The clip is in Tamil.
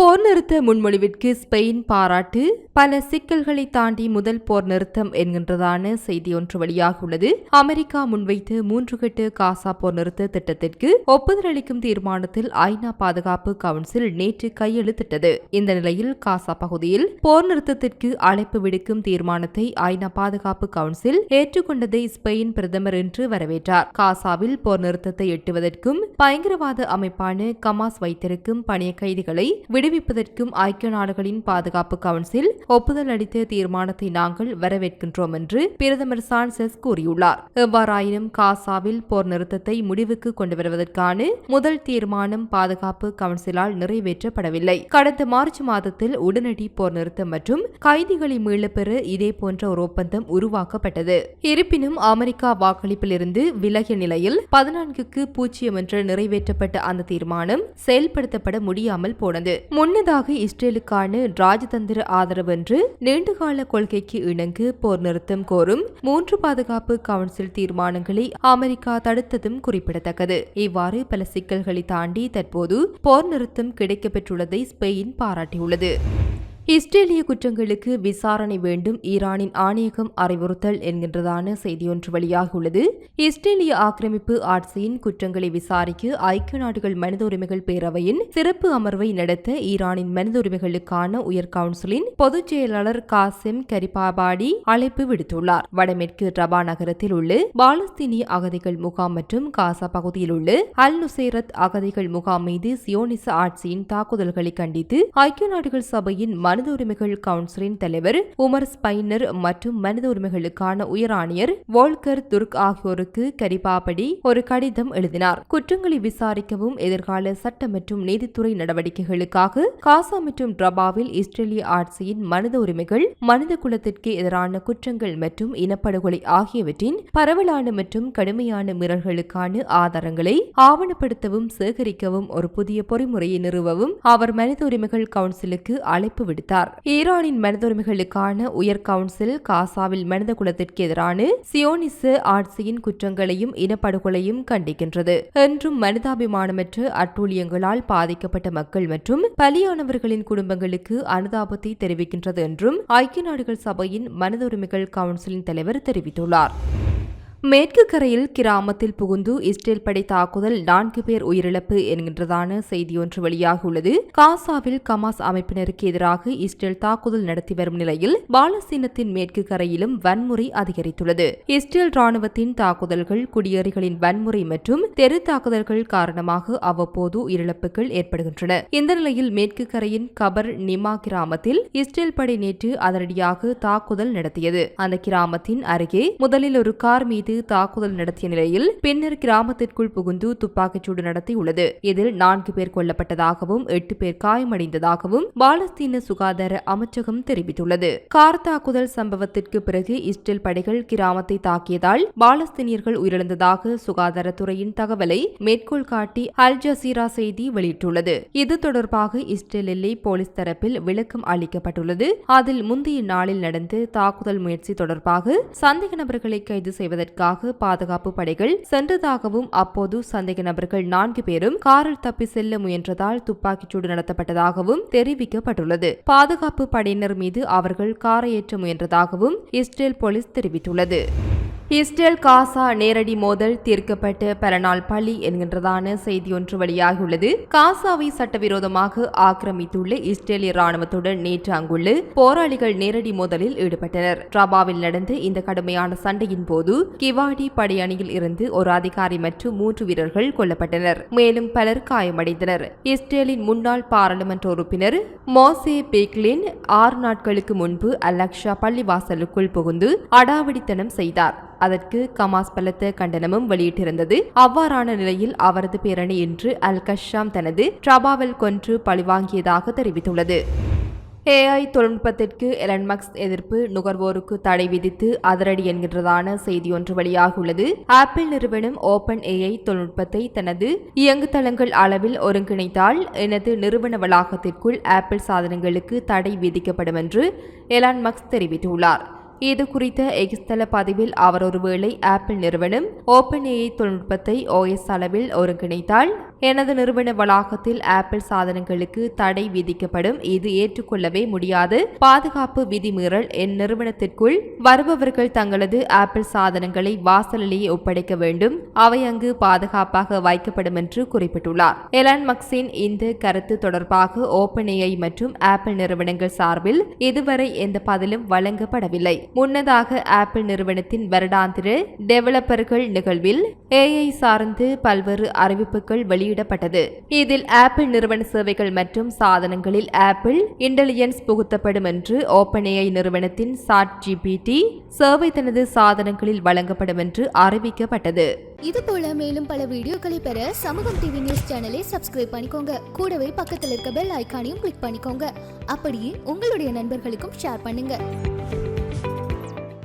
போர் நிறுத்த முன்மொழிவிற்கு ஸ்பெயின் பாராட்டு. பல சிக்கல்களை தாண்டி முதல் போர் நிறுத்தம் என்கின்றதான செய்தி ஒன்று வெளியாகியுள்ளது அமெரிக்கா முன்வைத்த மூன்று கட்டு காசா போர் நிறுத்த திட்டத்திற்கு ஒப்புதல் அளிக்கும் தீர்மானத்தில் ஐநா பாதுகாப்பு கவுன்சில் நேற்று கையெழுத்திட்டது. இந்த நிலையில் காசா பகுதியில் போர் நிறுத்தத்திற்கு அழைப்பு விடுக்கும் தீர்மானத்தை ஐநா பாதுகாப்பு கவுன்சில் ஏற்றுக்கொண்டதை ஸ்பெயின் பிரதமர் என்று வரவேற்றார். காசாவில் போர் நிறுத்தத்தை எட்டுவதற்கும் பயங்கரவாத அமைப்பான கமாஸ் வைத்திருக்கும் பணிய கைதிகளை விடுவிப்பதற்கும் ஐக்கிய நாடுகளின் பாதுகாப்பு கவுன்சில் ஒப்புதல் அளித்த தீர்மானத்தை நாங்கள் வரவேற்கின்றோம் என்று பிரதமர் சான்சஸ் கூறியுள்ளார். எவ்வாறாயினும் காசாவில் போர் நிறுத்தத்தை முடிவுக்கு கொண்டு வருவதற்கான முதல் தீர்மானம் பாதுகாப்பு கவுன்சிலால் நிறைவேற்றப்படவில்லை. கடந்த மார்ச் மாதத்தில் உடனடி போர் நிறுத்தம் மற்றும் கைதிகளை மீளப்பெற இதே போன்ற ஒரு ஒப்பந்தம் உருவாக்கப்பட்டது. இருப்பினும் அமெரிக்கா வாக்களிப்பிலிருந்து விலகிய நிலையில் பதினான்குக்கு பூஜ்ஜியம் என்று நிறைவேற்றப்பட்ட அந்த தீர்மானம் செயல்படுத்தப்பட முடியாமல் போனது. முன்னதாக இஸ்ரேலுக்கான ராஜதந்திர ஆதரவென்று நீண்டகால கொள்கைக்கு இணங்கு போர் நிறுத்தம் கோரும் மூன்று பாதுகாப்பு கவுன்சில் தீர்மானங்களை அமெரிக்கா தடுத்ததும் குறிப்பிடத்தக்கது. இவ்வாறு பல சிக்கல்களை தாண்டி தற்போது போர் நிறுத்தம் கிடைக்கப்பெற்றுள்ளதை ஸ்பெயின் பாராட்டியுள்ளது. இஸ்ரேலிய குற்றங்களுக்கு விசாரணை வேண்டும் ஈரானின் ஆணையகம் அறிவுறுத்தல் என்கின்றதான செய்தியொன்று வெளியாகியுள்ளது. இஸ்ரேலிய ஆக்கிரமிப்பு ஆட்சியின் குற்றங்களை விசாரிக்க ஐக்கிய நாடுகள் மனித உரிமைகள் பேரவையின் சிறப்பு அமர்வை நடத்த ஈரானின் மனித உரிமைகளுக்கான உயர் கவுன்சிலின் பொதுச் செயலாளர் காசிம் கரிபாபாடி அழைப்பு விடுத்துள்ளார். வடமேற்கு ரபா நகரத்தில் உள்ள பாலஸ்தீனிய அகதிகள் முகாம் மற்றும் காசா பகுதியில் உள்ள அல் நுசேரத் அகதிகள் முகாம் மீது சியோனிச ஆட்சியின் தாக்குதல்களை கண்டித்து ஐக்கிய நாடுகள் சபையின் மனித உரிமைகள் கவுன்சிலின் தலைவர் உமர் ஸ்பைனர் மற்றும் மனித உரிமைகளுக்கான உயர் ஆணையர் வோல்கர் துர்க் ஆகியோருக்கு கரிபாபடி ஒரு கடிதம் எழுதினார். குற்றங்களை விசாரிக்கவும் எதிர்கால சட்ட மற்றும் நீதித்துறை நடவடிக்கைகளுக்காக காசா மற்றும் ரபாவில் இஸ்ரேலிய ஆட்சியின் மனித உரிமைகள் மனித குலத்திற்கு எதிரான குற்றங்கள் மற்றும் இனப்படுகொலை ஆகியவற்றின் பரவலான மற்றும் கடுமையான மீறல்களுக்கான ஆதாரங்களை ஆவணப்படுத்தவும் சேகரிக்கவும் ஒரு புதிய பொறிமுறையை நிறுவவும் அவர் மனித உரிமைகள் கவுன்சிலுக்கு அழைப்பு விடுத்தார். ஈரானின் மனித உரிமைகளுக்கான உயர் கவுன்சில் காசாவில் மனித குலத்திற்கு எதிரான சியோனிச ஆட்சியின் குற்றங்களையும் இனப்படுகொலையும் கண்டிக்கின்றது. என்றும் மனிதாபிமானமற்ற அட்டூழியங்களால் பாதிக்கப்பட்ட மக்கள் மற்றும் பலியானவர்களின் குடும்பங்களுக்கு அனுதாபத்தை தெரிவிக்கின்றது என்றும் ஐக்கிய நாடுகள் சபையின் மனித உரிமைகள் கவுன்சிலின் தலைவர் தெரிவித்துள்ளார். மேற்கு கரையில் கிராமத்தில் புகுந்து இஸ்ரேல் படை தாக்குதல் நான்கு பேர் உயிரிழப்பு என்கின்றதான செய்தி ஒன்று வெளியாகியுள்ளது. காசாவில் கமாஸ் அமைப்பினருக்கு எதிராக இஸ்ரேல் தாக்குதல் நடத்தி வரும் நிலையில் பாலஸ்தீனத்தின் மேற்கு கரையிலும் வன்முறை அதிகரித்துள்ளது. இஸ்ரேல் ராணுவத்தின் தாக்குதல்கள் குடியேறிகளின் வன்முறை மற்றும் தெரு தாக்குதல்கள் காரணமாக அவ்வப்போது உயிரிழப்புகள் ஏற்படுகின்றன. இந்த நிலையில் மேற்கு கரையின் கபர் நிமா கிராமத்தில் இஸ்ரேல் படை நேற்று அதிரடியாக தாக்குதல் நடத்தியது. அந்த கிராமத்தின் அருகே முதலில் ஒரு கார் மீது மீது தாக்குதல் நடத்திய நிலையில் பின்னர் கிராமத்திற்குள் புகுந்து துப்பாக்கிச்சூடு நடத்தியுள்ளது. இதில் நான்கு பேர் கொல்லப்பட்டதாகவும் எட்டு பேர் காயமடைந்ததாகவும் பாலஸ்தீன சுகாதார அமைச்சகம் தெரிவித்துள்ளது. கார் தாக்குதல் சம்பவத்திற்கு பிறகு இஸ்ரேல் படைகள் கிராமத்தை தாக்கியதால் பாலஸ்தீனியர்கள் உயிரிழந்ததாக சுகாதாரத்துறையின் தகவலை மேற்கோள் காட்டி அல் ஜசீரா செய்தி வெளியிட்டுள்ளது. இது தொடர்பாக இஸ்ரேல் எல்லை போலீஸ் தரப்பில் விளக்கம் அளிக்கப்பட்டுள்ளது. அதில் முந்தைய நாளில் நடந்த தாக்குதல் முயற்சி தொடர்பாக சந்தேக நபர்களை கைது செய்வதற்கு செய்வதற்காக பாதுகாப்பு படைகள் சென்றதாகவும் அப்போது சந்தேக நபர்கள் நான்கு பேரும் காரில் தப்பி செல்ல முயன்றதால் துப்பாக்கிச்சூடு நடத்தப்பட்டதாகவும் தெரிவிக்கப்பட்டுள்ளது. பாதுகாப்பு படையினர் மீது அவர்கள் காரை ஏற்ற முயன்றதாகவும் இஸ்ரேல் போலீஸ் தெரிவித்துள்ளது. இஸ்ரேல் காசா நேரடி மோதல் தீர்க்கப்பட்டு பலநாள் பழி பள்ளி என்கின்றதான செய்தி ஒன்று வெளியாகியுள்ளது. காசாவை சட்டவிரோதமாக ஆக்கிரமித்துள்ள இஸ்ரேலிய ராணுவத்துடன் நேற்று அங்குள்ள போராளிகள் நேரடி மோதலில் ஈடுபட்டனர். ரபாவில் நடந்த இந்த கடுமையான சண்டையின் போது கிவாடி படையணியில் இருந்து ஒரு அதிகாரி மற்றும் மூன்று வீரர்கள் கொல்லப்பட்டனர். மேலும் பலர் காயமடைந்தனர். இஸ்ரேலின் முன்னாள் பாராளுமன்ற உறுப்பினர் மோசே பேக்லின் ஆறு நாட்களுக்கு முன்பு அலக்ஷா பள்ளிவாசலுக்குள் புகுந்து அடாவடித்தனம் செய்தார். அதற்கு கமாஸ் பலத்த கண்டனமும் வெளியிட்டிருந்தது. அவ்வாறான நிலையில் அவரது பேரணி இன்று அல் கஷாம் தனது ட்ரபாவில் கொன்று பழிவாங்கியதாக தெரிவித்துள்ளது. ஏஐ தொழில்நுட்பத்திற்கு எலன்மக்ஸ் எதிர்ப்பு நுகர்வோருக்கு தடை விதித்து அதிரடி என்கின்றதான செய்தி ஒன்று வெளியாகியுள்ளது. ஆப்பிள் நிறுவனம் ஓபன் ஏஐ தொழில்நுட்பத்தை தனது இயங்குதளங்கள் அளவில் ஒருங்கிணைத்தால் எனது நிறுவன வளாகத்திற்குள் ஆப்பிள் சாதனங்களுக்கு தடை விதிக்கப்படும் என்று எலான் மக்ஸ் தெரிவித்துள்ளார். இது குறித்த எக்ஸ்தல பதிவில் அவர் ஒருவேளை ஆப்பிள் நிறுவனம் ஓப்பன் ஏஐ தொழில்நுட்பத்தை ஓஎஸ் அளவில் ஒருங்கிணைத்தால் எனது நிறுவன வளாகத்தில் ஆப்பிள் சாதனங்களுக்கு தடை விதிக்கப்படும். இது ஏற்றுக்கொள்ளவே முடியாது. பாதுகாப்பு விதிமீறல் என் நிறுவனத்திற்குள் வருபவர்கள் தங்களது ஆப்பிள் சாதனங்களை வாசலிலேயே ஒப்படைக்க வேண்டும். அவை அங்கு பாதுகாப்பாக வைக்கப்படும் என்று குறிப்பிட்டுள்ளார். எலான் மக்ஸின் இந்த கருத்து தொடர்பாக ஓப்பன் ஏஐ மற்றும் ஆப்பிள் நிறுவனங்கள் சார்பில் இதுவரை எந்த பதிலும் வழங்கப்படவில்லை. முன்னதாக ஆப்பிள் நிறுவனத்தின் வருடாந்திர டெவலப்பர்கள் நிகழ்வில் ஏஐ சார்ந்து பல்வேறு அறிவிப்புகள் வெளியிடப்பட்டது. இதில் ஆப்பிள் நிறுவன சேவைகள் மற்றும் சாதனங்களில் ஆப்பிள் இன்டெலிஜென்ஸ் புகுத்தப்படும் என்று ஓப்பன்ஏஐ நிறுவனத்தின் சாட் ஜிபிடி சேவை தனது சாதனங்களில் வழங்கப்படும் என்று அறிவிக்கப்பட்டது. இது போல மேலும் பல வீடியோக்களை பெற சமூகம் டிவி நியூஸ் சேனலை சப்ஸ்கிரைப் பண்ணிக்கோங்க. கூடவே பக்கத்தில் இருக்க பெல் ஐக்கானையும் கிளிக் பண்ணிக்கோங்க. அப்படியே உங்களுடைய நண்பர்களுக்கும் ஷேர் பண்ணுங்க.